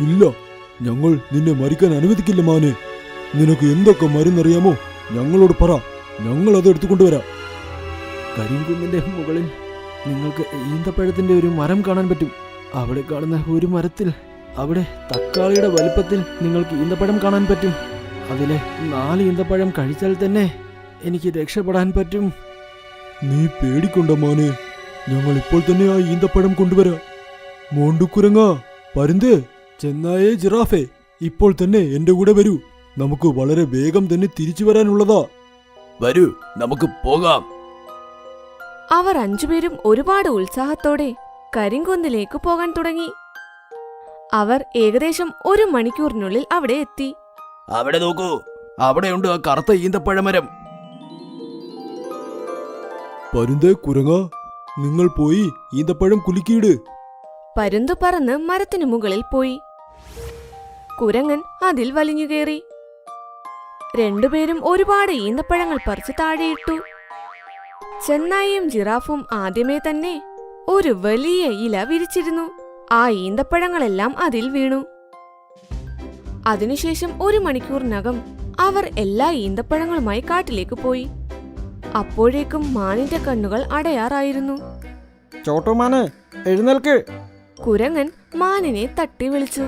ഇല്ല ഞങ്ങൾ നിന്നെ മരിക്കാൻ അനുവദിക്കില്ല മാനെ. നിനക്ക് എന്തൊക്കെ മരുന്നറിയാമോ? ഞങ്ങളോട് പറ ഞങ്ങൾ അത് എടുത്തുകൊണ്ടുവരാം. കരിങ്കുന്നിന്റെ മുകളിൽ നിങ്ങൾക്ക് ഈന്തപ്പഴത്തിന്റെ ഒരു മരം കാണാൻ പറ്റും. അവിടെ കാണുന്ന ഒരു മരത്തിൽ അവിടെ തക്കാളിയുടെ വലുപ്പത്തിൽ നിങ്ങൾക്ക് ഈന്തപ്പഴം കാണാൻ പറ്റും. അതിലെ നാല് ഈന്തപ്പഴം കഴിച്ചാൽ തന്നെ എനിക്ക് രക്ഷപ്പെടാൻ പറ്റും. നീ പേടിക്കൊണ്ട മോനെ. ഞങ്ങൾ ഇപ്പോൾ തന്നെ ആ ഈന്തപ്പഴം കൊണ്ടുവരാം. മോണ്ടുക്കുരങ്ങ പരുന്ത്. ചെന്നായേ ജിറാഫെ ഇപ്പോൾ തന്നെ എന്റെ കൂടെ വരൂ. നമുക്ക് വളരെ വേഗം തന്നെ തിരിച്ചു വരാനുള്ളതാ. വരൂ നമുക്ക് പോകാം. അവർ അഞ്ചുപേരും ഒരുപാട് ഉത്സാഹത്തോടെ കരിങ്കുന്നിലേക്ക് പോകാൻ തുടങ്ങി. അവർ ഏകദേശം ഒരു മണിക്കൂറിനുള്ളിൽ അവിടെ എത്തി. അവിടെ നോക്കൂ അവിടെയുണ്ട് ആ കറുത്ത ഈന്തപ്പഴമരം. പരുന്തേ കുരങ്ങ നിങ്ങൾ പോയി ഈന്തപ്പഴം കുലുക്കിയിട്. പരുന്തു പറന്ന് മരത്തിനു മുകളിൽ പോയി. കുരങ്ങൻ അതിൽ വലിഞ്ഞുകേറി രണ്ടുപേരും ഒരുപാട് ഈന്തപ്പഴങ്ങൾ പറിച്ചു താഴെയിട്ടു ചെന്നായിയും ജിറാഫും ആദ്യമേ തന്നെ ഒരു വലിയ ഇല വിരിച്ചിരുന്നു. ആ ഈന്തപ്പഴങ്ങളെല്ലാം അതിൽ വീണു. അതിനുശേഷം ഒരു മണിക്കൂറിനകം അവർ എല്ലാ ഈന്തപ്പഴങ്ങളുമായി കാട്ടിലേക്ക് പോയി. അപ്പോഴേക്കും മാനിന്റെ കണ്ണുകൾ അടയാറായിരുന്നു. ചോട്ടുമാന് എഴുന്നേൽക്ക്. കുരങ്ങൻ മാനിനെ തട്ടി വിളിച്ചു.